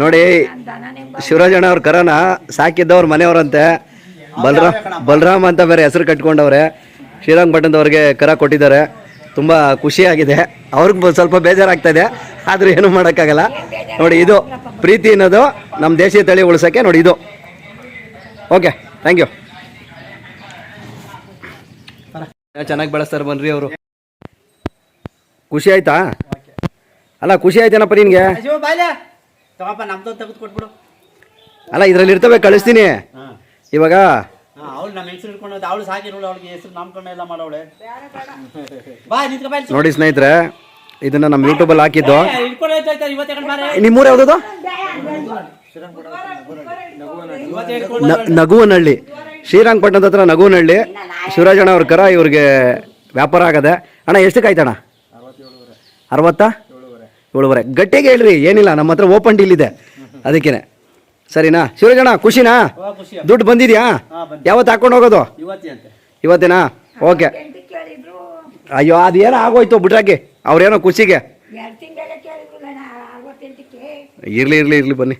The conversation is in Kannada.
ನೋಡಿ ಶಿವರಾಜಣ್ಣ ಅವ್ರ ಕರನ ಸಾಕಿದ್ದವ್ರ ಮನೆಯವ್ರಂತೆ. ಬಲರಾಮ್ ಬಲರಾಮ್ ಅಂತ ಬೇರೆ ಹೆಸರು ಕಟ್ಕೊಂಡವ್ರೆ. ಶ್ರೀರಂಗಪಟ್ಟಣದವ್ರಿಗೆ ಕರ ಕೊಟ್ಟಿದ್ದಾರೆ. ತುಂಬ ಖುಷಿಯಾಗಿದೆ. ಅವ್ರಿಗೆ ಸ್ವಲ್ಪ ಬೇಜಾರಾಗ್ತಾ ಇದೆ. ಆದರೂ ಏನೂ ಮಾಡೋಕ್ಕಾಗಲ್ಲ. ನೋಡಿ, ಇದು ಪ್ರೀತಿ ಅನ್ನೋದು ನಮ್ಮ ದೇಶೀಯ ತಳಿ ಉಳ್ಸೋಕ್ಕೆ ನೋಡಿ, ಇದು. Okay, thank you. ಚೆನ್ನಾಗಿ ಬೆಳೆಸ್ತಾರೆ, ಬನ್ರಿ ಅವರು. ಖುಷಿ ಆಯ್ತಾ? ಅಲ್ಲ ಖುಷಿ ಆಯ್ತೇನಪ್ಪ ನಿನಗೆ? ಶಿವ ಬಾಯ್ಲೆ. ತಗೋಪ್ಪ ನಮ್ದು ತೆಗೆದು ಕೊಟ್ಬಿಡು. ಅಲ್ಲ ಇದರಲ್ಲಿ ಇರ್ತವೆ ಕಳಿಸ್ತೀನಿ. ಇವಾಗ ಅವಳು ನಮ್ಮ ಹೆಸರು ಇಟ್ಕೊಂಡು ಅವಳು ಸಾಕಿರೋಳು ಅವಳಿಗೆ ಹೆಸರು ನಾಮಕರಣ ಎಲ್ಲ ಮಾಡವಳೆ. ಬಾ ನಿಂತ್ಕೊ ಬಾ ನೋಡಿ ಸ್ನೇಹಿತರೆ ಇದನ್ನ ನಮ್ಮ ಯೂಟ್ಯೂಬಲ್ಲಿ ಹಾಕಿದ್ದು. ಏ, ಇಟ್ಕೊಂಡು ಹೋಯ್ತಾ ಇವತ್ತು ತಗೊಂಡ್ ಬಾರೆ? ನಿಮ್ಮೂರು ಯಾವ್ದು ನಗುವನಹಳ್ಳಿ. ಶ್ರೀರಂಗಪಟ್ಟಣದ ಹತ್ರ ನಗುವನಹಳ್ಳಿ. ಶಿವರಾಜಣ್ಣ ಅವ್ರ ಕರ ಇವ್ರಿಗೆ ವ್ಯಾಪಾರ ಆಗದೆ. ಅಣ್ಣ ಎಷ್ಟಕ್ಕೆ ಆಯ್ತಣ್ಣ? ಅರವತ್ತಾ? ಏಳುವರೆ ಗಟ್ಟಿಗೆ ಹೇಳ್ರಿ ಏನಿಲ್ಲ ನಮ್ಮ ಹತ್ರ ಓಪನ್ ಡೀಲ್ ಇದೆ. ಅದಕ್ಕೇನೆ. ಸರಿನಾ? ಶಿವರಾಜಣ್ಣ ಖುಷಿನಾ? ದುಡ್ಡು ಬಂದಿದ್ಯಾ? ಹಾ ಬಂದು ಯಾವತ್ತು ಹಾಕೊಂಡು ಹೋಗೋದು? ಇವತ್ತೇ ಅಂತೆ ಇವತ್ತೇನಾ? ಓಕೆ. ಅಯ್ಯೋ ಅದೇನೋ ಆಗೋಯ್ತು ಬಿಟ್ರಾಕಿ ಅವ್ರೇನೋ ಖುಷಿಗೆ. ಇರ್ಲಿ ಇರ್ಲಿ ಇರ್ಲಿ ಬನ್ನಿ.